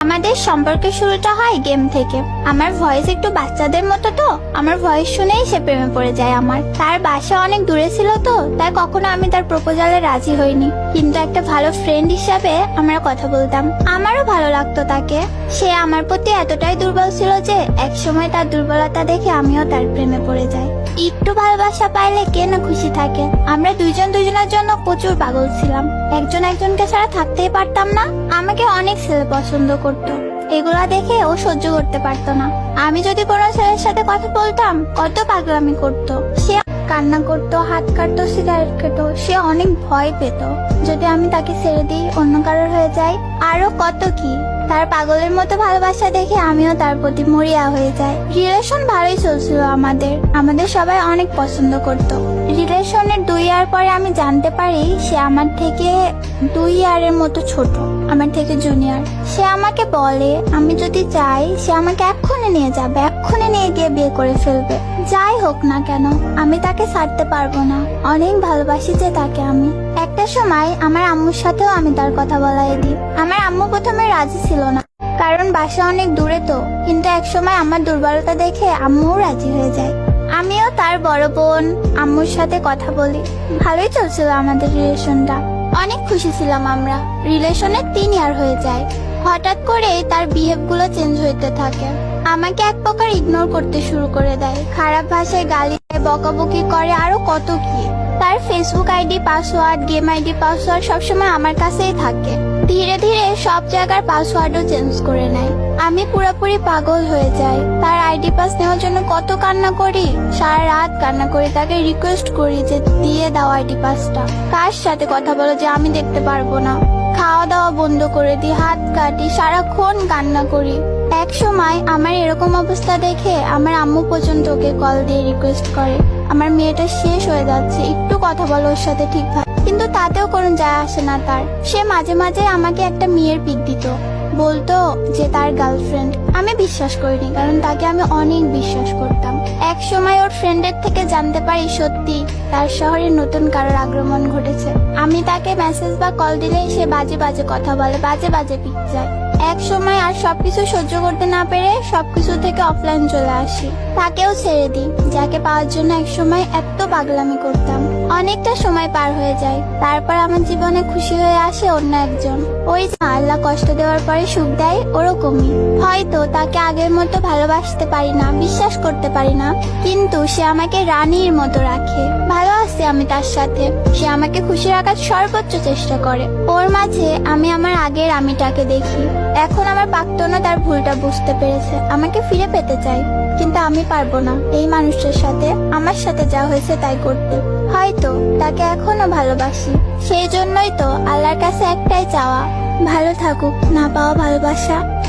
আমাদের সম্পর্কের শুরুটা হয় গেম থেকে। আমার ভয়েস একটু বাচ্চাদের মতো তো? আমার ভয়েস শুনেই সে প্রেমে পড়ে যায় আমার। তার বাসা অনেক দূরে ছিল তো, তাই কখনো আমি তার প্রপোজালে রাজি হইনি। কিন্তু একটা ভালো ফ্রেন্ড হিসাবে আমরা কথা বলতাম। আমারও ভালো লাগতো তাকে। সে আমার প্রতি এতটাই দুর্বল ছিল যে, একসময় তার দুর্বলতা দেখে আমিও তার প্রেমে পড়ে যাই। একটু ভালোবাসা পাইলে কে না খুশি থাকে? আমরা দুইজন দুজনের জন্য প্রচুর পাগল ছিলাম। একজন একজনকে ছাড়া থাকতেই পারতাম না। আমাকে অনেক ছেলে পছন্দ করতো। এগুলা দেখে ও সহ্য করতে পারতো না। আমি যদি কোনো ছেলের সাথে কথা বলতাম, কত পাগলামি করতো। সে কান্না করতো, হাত কাটতো, সিগারেট খেতো, সে অনেক ভয় পেত। যদি আমি তাকে ছেড়ে দিই, অন্য কারোর হয়ে যাই আরও কত কি? তার পাগলের মতো ভালোবাসা দেখে আমিও তার প্রতি মরিয়া হয়ে যাই। রিলেশন ভালোই চলছিল আমাদের। আমাদের সবাই অনেক পছন্দ করত। রিলেশনের দুই ইয়ার পরে আমি জানতে পারি সে আমার থেকে দুই ইয়ারের মতো ছোট, আমার থেকে জুনিয়র সে আমাকে বলে, আমি যদি চাই, সে আমাকে এক্ষুনি নিয়ে যাবে, এক্ষুনি নিয়ে গিয়ে বিয়ে করে ফেলবে। যাই হোক না কেন, আমি তাকে ছাড়তে পারব না। অনেক ভালোবাসি যে তাকে আমি। একটা সময় আমার আম্মুর সাথেও আমি তার কথা বলাই দিই। আমার আম্মু প্রথমে রাজি ছিল না। কারণ বাসা অনেক দূরে তো। কিন্তু এক সময় আমার দুর্বলতা দেখে আম্মুও রাজি হয়ে যায়। আমিও তার বড় বোন, আম্মুর সাথে কথা বলি। ভালোই চলছিল আমাদের রিলেশনটা। অনেক খুশি ছিলাম আমরা। রিলেশনে তিন ইয়ার হয়ে যায়। হঠাৎ করে তার বিহেভগুলো চেঞ্জ হইতে থাকে। আমাকে এক প্রকার ইগনোর করতে শুরু করে দেয়। খারাপ ভাষায় গালি দেয়, বকাবকি করে, আরও কত কি। তার Facebook ID password game ID password সবসময় আমার কাছেই থাকে। ধীরে ধীরে সব জায়গার পাসওয়ার্ডও চেঞ্জ করে নেয়। আমি পুরোপুরি পাগল হয়ে যাই। তার আইডি পাস নেওয়ার জন্য কত কান্না করি? সারা রাত কান্না করি তাকে রিকোয়েস্ট করি যে দিয়ে দাও আইডি পাসটা। কার সাথে কথা বলো যে আমি দেখতে পারব না। খাওয়া দাওয়া বন্ধ করে দিই হাত কাটি সারাক্ষণ কান্না করি। এক সময় আমার এরকম অবস্থা দেখে আমার আম্মু পর্যন্ত ওকে কল দিয়ে রিকোয়েস্ট করে। আমার মেয়েটা শেষ হয়ে যাচ্ছে, একটু কথা বলো ওর সাথে ঠিকভাবে কিন্তু তাতেও কোনো যায় আসে না তার। সে মাঝে মাঝে আমাকে একটা মেয়ের পিক দিত। বলতো যে তার গার্লফ্রেন্ড আমি বিশ্বাস করিনি, কারণ তাকে আমি অনেক বিশ্বাস করতাম। এক সময় ওর ফ্রেন্ডের থেকে জানতে পারি সত্যি তার শহরে নতুন কারোর আগমন ঘটেছে। আমি তাকে মেসেজ বা কল দিলে সে বাজে বাজে কথা বলে, বাজে বাজে পিক যায় এক সময় আর সবকিছু সহ্য করতে না পেরে সবকিছু থেকে অফলাইন চলে আসি। তাকেও ছেড়ে দিই, যাকে পাওয়ার জন্য এক সময় এত পাগলামি করতাম। অনেকটা সময় পার হয়ে যায়। তারপর আমার জীবনে খুশি হয়ে আসে অন্য একজন। ওই আল্লাহ কষ্ট দেওয়ার পরে সুখ দেয় ওরকমই। হয়তো তাকে আগের মতো ভালোবাসতে পারি না, বিশ্বাস করতে পারি না, কিন্তু সে আমাকে রানীর মতো রাখে। ভালো আছে আমি তার সাথে। সে আমাকে খুশি রাখার সর্বোচ্চ চেষ্টা করে। ওর মাঝে আমি আমার আগের আমিটাকে দেখি। এখন আমার প্রাক্তনও তার ভুলটা বুঝতে পেরেছে। আমাকে ফিরে পেতে চাই কিন্তু আমি পারব না। এই মানুষটার সাথে, আমার সাথে যা হয়েছে তাই করতে। হয়তো তাকে এখনও ভালোবাসি। সেই জন্যই তো আল্লাহর কাছে একটাই চাওয়া। ভালো থাকুক, না পাওয়া ভালোবাসা।